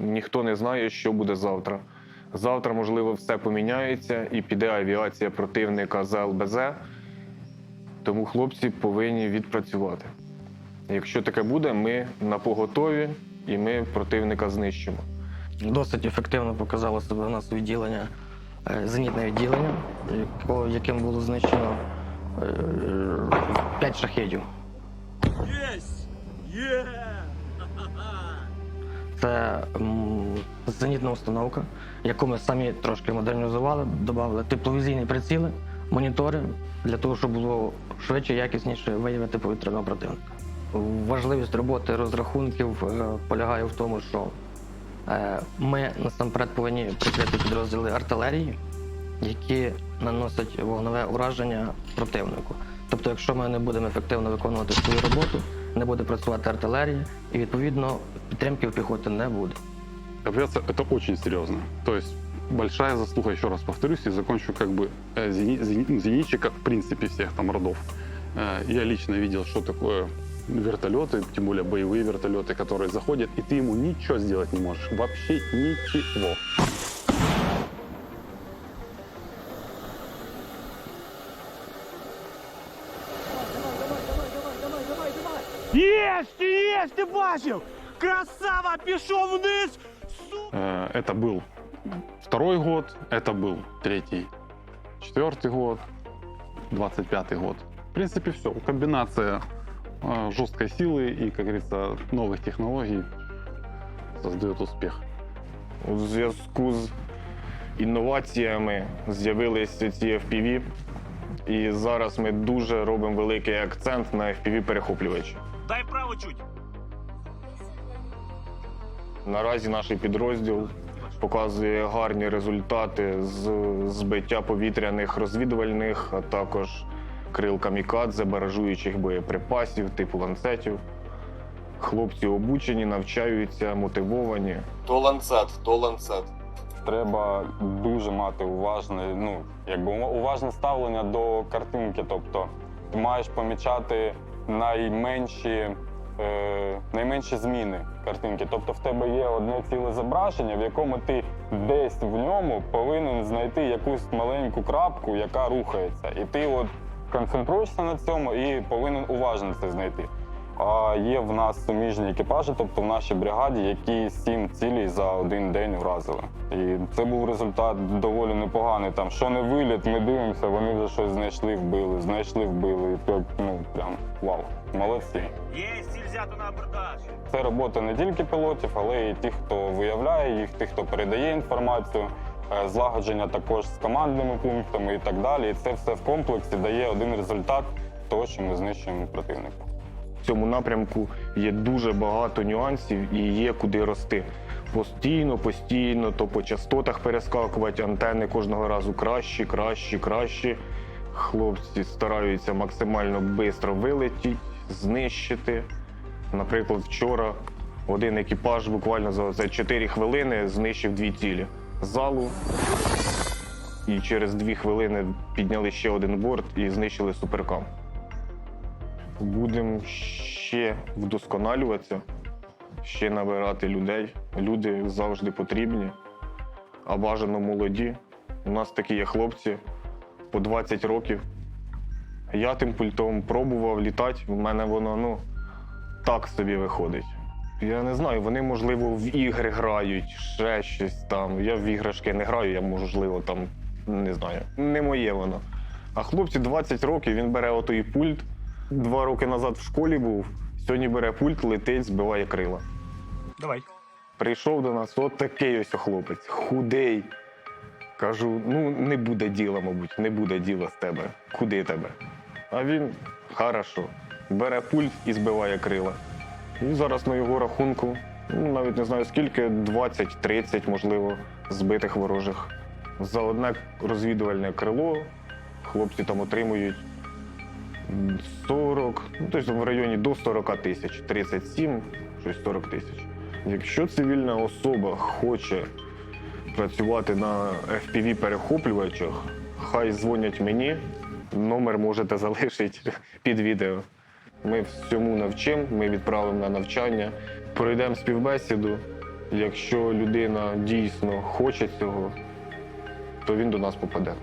ніхто не знає, що буде завтра. Завтра, можливо, все поміняється і піде авіація противника з ЛБЗ. Тому хлопці повинні відпрацювати. Якщо таке буде, ми на поготові і ми противника знищимо. Досить ефективно показало себе у нас відділення, е, зенітне відділення, яким було знищено 5 шахедів. Есть! Е! Це зенітна установка, яку ми самі трошки модернізували, додали тепловізійні приціли, монітори для того, щоб було швидше, якісніше виявити повітряного противника. Важливість роботи розрахунків е, полягає в тому, що е, ми насамперед повинні прикрити підрозділи артилерії, які наносять вогневе ураження противнику. Тобто, якщо ми не будемо ефективно виконувати свою роботу, не буде працювати артилерія, і відповідно підтримки в піхоти не буде. Авиация это очень серьезно. То есть большая заслуга, еще раз повторюсь, и закончу как бы э, зени- зени- ну, зенитчиков, в принципе, всех там родов. Э, Я лично видел, что такое вертолеты, тем более боевые вертолеты, которые заходят, и ты ему ничего сделать не можешь. Вообще ничего. Єсть, ти єсть, ти бачив! Красава, пішов вниз! Э, Это был второй год, это был третий, четвертый год, двадцать пятый год. В принципе, все. Комбинация э, жесткой силы и, как говорится, новых технологий создает успех. У зв'язку з інноваціями з'явилися ці FPV, і зараз ми дуже робимо великий акцент на FPV-перехоплювачі. Дай право чуть. Наразі наш підрозділ показує гарні результати з збиття повітряних розвідувальних, а також крил камікадзе, баражуючих боєприпасів, типу ланцетів. Хлопці обучені, навчаються, мотивовані. То ланцет, то ланцет. треба дуже мати уважне, ну якби уважне ставлення до картинки. Тобто ти маєш помічати найменші, найменші зміни картинки. Тобто в тебе є одне ціле зображення, в якому ти десь в ньому повинен знайти якусь маленьку крапку, яка рухається. І ти от концентруєшся на цьому і повинен уважно це знайти. А є в нас суміжні екіпажі, тобто в нашій бригаді, які сім цілей за один день вразили. І це був результат доволі непоганий. Там що не виліт, ми дивимося, вони вже щось знайшли, вбили, знайшли, вбили. І то, ну прям вау, молодці. Єсть, ціль взято на абордаж. Це робота не тільки пілотів, але й тих, хто виявляє їх, тих, хто передає інформацію, е, злагодження також з командними пунктами і так далі. І це все в комплексі дає один результат того, що ми знищуємо противника. В цьому напрямку є дуже багато нюансів і є куди рости. Постійно, постійно, то по частотах перескакувати, антени кожного разу кращі, кращі, кращі. Хлопці стараються максимально швидко вилетіти, знищити. Наприклад, вчора один екіпаж буквально за за 4 хвилини знищив дві цілі залу. І через дві хвилини підняли ще один борт і знищили суперкам. Будемо ще вдосконалюватися, ще набирати людей. Люди завжди потрібні, а бажано молоді. У нас такі є хлопці по 20 років. Я тим пультом пробував літати, в мене воно ну, так собі виходить. Я не знаю, вони, можливо, в ігри грають, ще щось там. Я в іграшки не граю, я можливо там не знаю. Не моє воно. А хлопці 20 років, він бере отой пульт. Два роки назад в школі був, сьогодні бере пульт, летить, збиває крила. Давай. Прийшов до нас, от такий ось хлопець, худий. Кажу, ну не буде діла, мабуть, не буде діла з тебе. Куди тебе? А він хорошо. Бере пульт і збиває крила. І зараз на його рахунку, ну навіть не знаю скільки, 20-30, можливо, збитих ворожих. За одне розвідувальне крило хлопці там отримують 40, ну тобто в районі до 40 тисяч, 37, щось 40 тисяч. Якщо цивільна особа хоче працювати на fpv перехоплювачах, хай дзвонять мені. Номер можете залишити під відео. Ми всьому навчимо, ми відправимо на навчання, пройдемо співбесіду, Якщо людина дійсно хоче цього, то він до нас попаде.